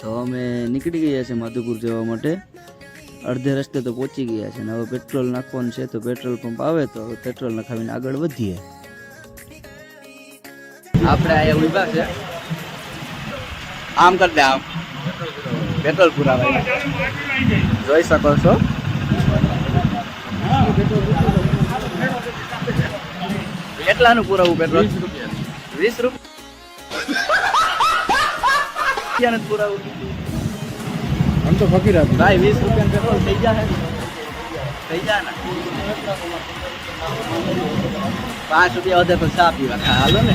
તો અમે નીકળી ગયા છે માધુપુર જવા માટે. અડધે રસ્તે તો પહોંચી ગયા છે ને હવે પેટ્રોલ નાખવાનું છે તો પેટ્રોલ પંપ આવે તો પેટ્રોલ નખાવીને આગળ વધીએ. આપણે અહીંયા ઊભા છે. આમ કરી દે આમ. પેટ્રોલ પુરાવા જોઈ શકો છો. કેટલાનું પુરાવું પેટ્રોલ વીસ રૂપિયા. પુરાવું? આમ તો ફકીર આપી. ભાઈ વીસ રૂપિયા પેટ્રોલ થઈ જાય થઈ જાય ને? પાંચ રૂપિયા વધે તો ચા પીવા. હાલો ને.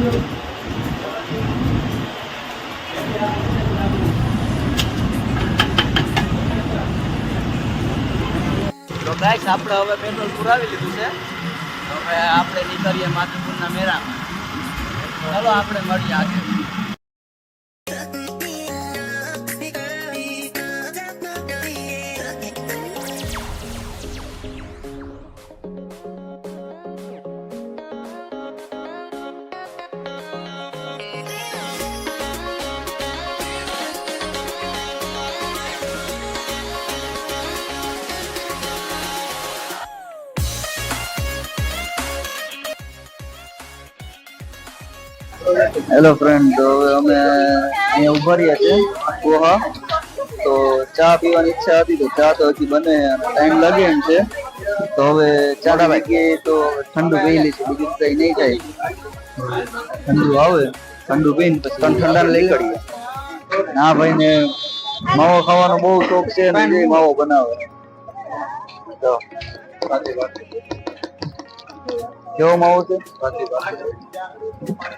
તો ગાઈસ આપણે હવે પેટ્રોલ પુરાવી લીધું છે. હવે આપણે નીકળીએ માધુપુરના મેળામાં. ચાલો, આપણે મળીએ આગળ. હેલો ફ્રેન્ડ તો હવે અમે અહીંયા ઊભા રહ્યા છે ગોહા તો ચા પીવાની ઈચ્છા હતી, તો ચા તો હજી બને ટાઈમ લાગે એમ છે. તો હવે ચા જગ્યાએ તો ઠંડુ પી લઈશું બીજું કઈ નહીં જાય ઠંડુ આવે, ઠંડુ પીને પછી ત્રણ ઠંડા લઈ કાઢીએ. ના ભાઈ, ને માવો ખાવાનો બહુ શોખ છે ને માવો બનાવે. તો કેવો માવો છે?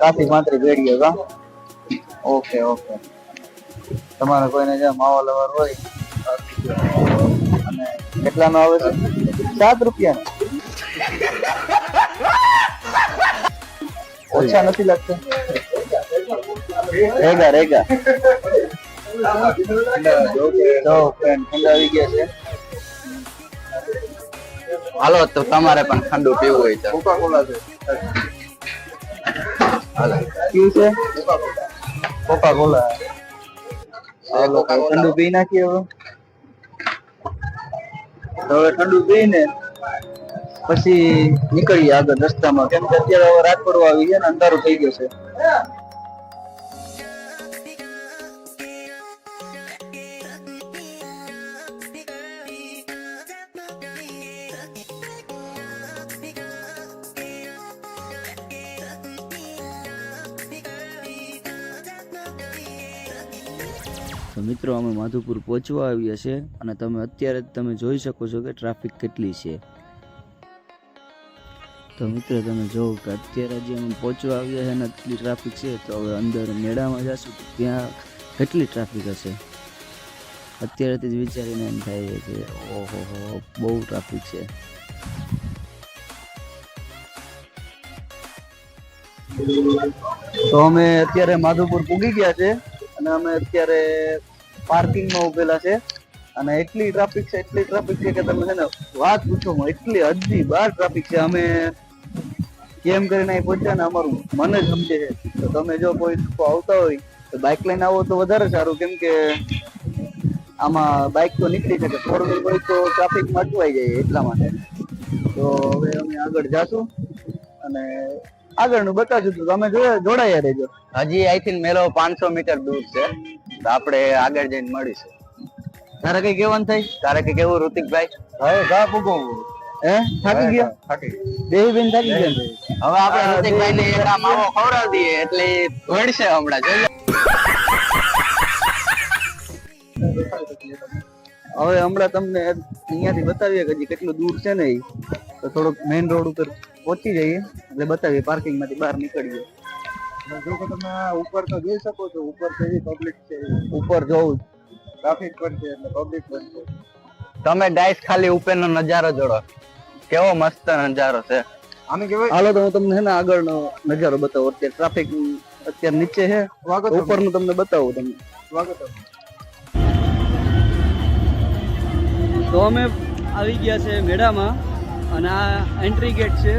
કાફી પાંત્રી પેઢીઓ કા ઓકે ઓકે. તમારે કોઈને જે માવો લવર હોય, અને કેટલાનો આવે છે? સાત રૂપિયા ઓછા નથી લાગતા? રેગા રેગા જો ફ્રેન્ડ ઠંડા આવી ગયા છે. હાલો તો તમારે પણ ઠંડુ પીવું હોય તો. કોકા કોલા છે. હાલો. કયું છે? કોકા કોલા ઠંડુ પી નાખીએ હવે. તો હવે ઠંડુ પીને પછી નીકળીએ આગળ રસ્તામાં. કેમ કે અત્યારે હવે રાત પડવા આવી છે ને અંધારું થઈ ગયું છે. તો મિત્રો, અમે માધુપુર પહોંચવા આવ્યા છે અને તમે અત્યારે જ તમે જોઈ શકો છો કે ટ્રાફિક કેટલી છે. તો મિત્રો, તમે જોવો કે અત્યારે જે અમે પહોંચવા આવ્યા છે અને એટલી ટ્રાફિક છે, તો હવે અંદર મેળામાં જશું ત્યાં કેટલી ટ્રાફિક હશે? અત્યારેથી જ વિચારીને એમ થાય કે, ઓહો હો બહુ ટ્રાફિક છે. તો અમે અત્યારે માધુપુર પૂગી ગયા છે. અને અમે અત્યારે પાર્કિંગમાં ઉભેલા છે. અને એટલી ટ્રાફિક છે, એટલી ટ્રાફિક છે કે તમે છે ને વાત પૂછો એટલી હદની બહાર ટ્રાફિક છે. અમે કેમ કરીને અહીં પહોંચ્યા ને અમારું મન જ સમજે છે. તો તમે જો કોઈ આવતા હોય, તો બાઇક લઈને આવો તો વધારે સારું, કેમ કે આમાં બાઇક તો નીકળી શકે ફોર વ્હીલ હોય તો ટ્રાફિકમાં અટવાઈ જાય એટલા માટે. તો હવે અમે આગળ જાશું અને આગળનું બતાવશું તો તમે જોડાયા રહેજો. હજી આઈ થિંક મેળો પાંચસો મીટર દૂર છે. તો આપણે આગળ જઈને મળીશું. તારે કઈ કેવાનું થાય? તારે કઈ કેવું ઋતિકભાઈ? હવે ઘા પૂગો હે? થાકી ગયો? થાકી દેવીબેન થાકી ગયા. હવે આપણે ઋતિકભાઈ ને એક માવો ખવડાવી દઈએ એટલે ઈ હમણાં. જોઈ હવે હમણાં તમને અહીંયાથી બતાવીએ કે હજી કેટલું દૂર છે ને એ તો થોડોક મેઇન રોડ ઉપર પહોંચી જઈએ એટલે બતાવીએ પાર્કિંગમાંથી બહાર નીકળીએ. જો કે તમે ઉપર તો જોઈ શકો છો ઉપર કેવી પબ્લિક છે. ઉપર જોઉં. ટ્રાફિક પણ છે એટલે પબ્લિક પણ છે. તમે ડાઈસ ખાલી ઉપરનો નજારો જોડો. કેવો મસ્ત નજારો છે. આને કહેવાય હાલો તો હું તમને છે ને આગળનો નજારો બતાવું. અત્યારે ટ્રાફિક અત્યારે નીચે છે. સ્વાગત ઉપરનું તમને બતાવું તમને. સ્વાગત તો અમે આવી ગયા છે મેળામાં. અને આ એન્ટ્રી ગેટ છે.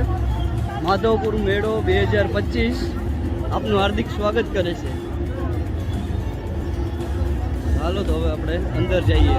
માધવપુર મેળો બે હજાર પચીસ. આપનું હાર્દિક સ્વાગત કરે છે. હાલો તો હવે આપણે અંદર જઈએ.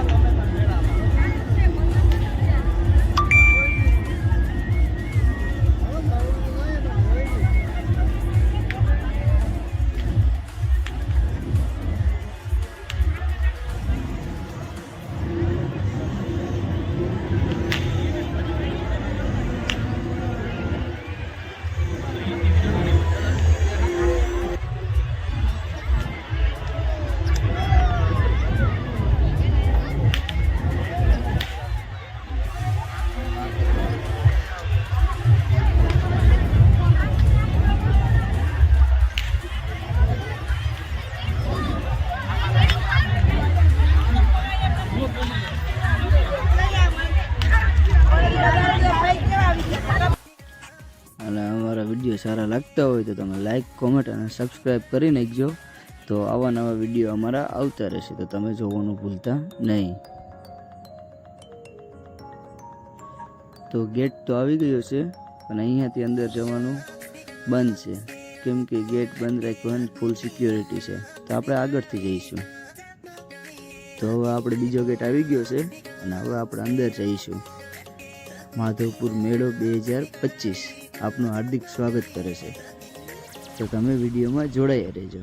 અને અમારા વીડિયો સારા લાગતા હોય તો તમે લાઇક કોમેન્ટ અને સબસ્ક્રાઈબ કરી નાખજો તો આવા નવા વીડિયો અમારા આવતા રહેશે. તો તમે જોવાનું ભૂલતા નહીં. તો ગેટ તો આવી ગયો છે અને અહીંયાથી અંદર જવાનું બંધ છે. કેમ કે ગેટ બંધ રાખવાનું ફૂલ સિક્યોરિટી છે. તો આપણે આગળથી જઈશું. તો હવે આપણે બીજો ગેટ આવી ગયો છે, અને હવે આપણે અંદર જઈશું. માધવપુર મેળો બે હજાર પચીસ. આપનું હાર્દિક સ્વાગત કરે છે. તો તમે વિડીયોમાં જોડાયા રહેજો.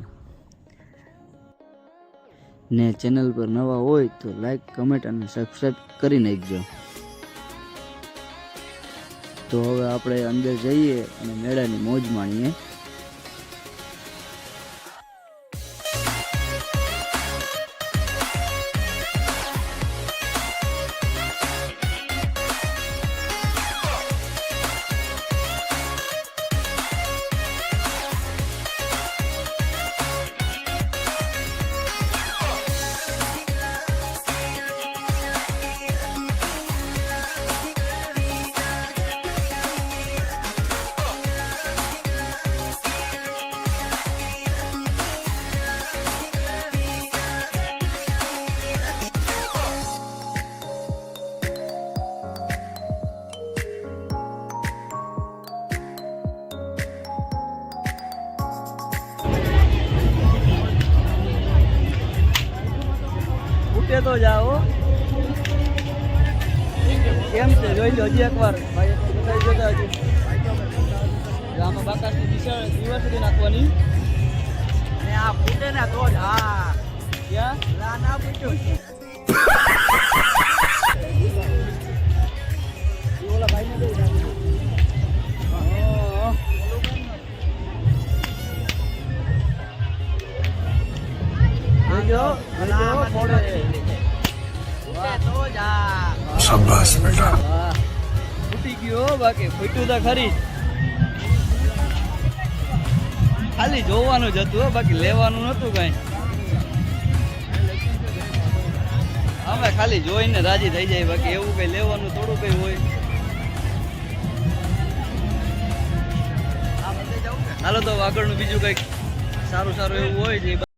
ને ચેનલ પર નવા હોય તો લાઈક, કમેન્ટ અને સબસ્ક્રાઈબ કરી નાખજો. તો હવે આપણે અંદર જઈએ અને મેળાની મોજ માણીએ. ઉઠે તો જાઓ. કેમ છે? જોઈ લો હજી એકવાર. ભાઈ જોતા હજુ. આમાં બાકાસની દિશા દિવસ સુધી નાખવાની. અને આ ફૂટે ને તો જ હા. ક્યાં? ના ના પૂછ્યું ઓલા ભાઈને દઈ મોડે. શાબાશ બેટા. ફૂટી ગયો બાકી ફૂટ્યું તો ખરી ખાલી જોવાનું જ હતું બાકી લેવાનું નતું કઈ. અમે ખાલી જોઈને રાજી થઈ જાય, બાકી એવું કઈ લેવાનું થોડું કઈ હોય. હાલો તો આગળનું બીજું કંઈક સારું સારું એવું હોય જે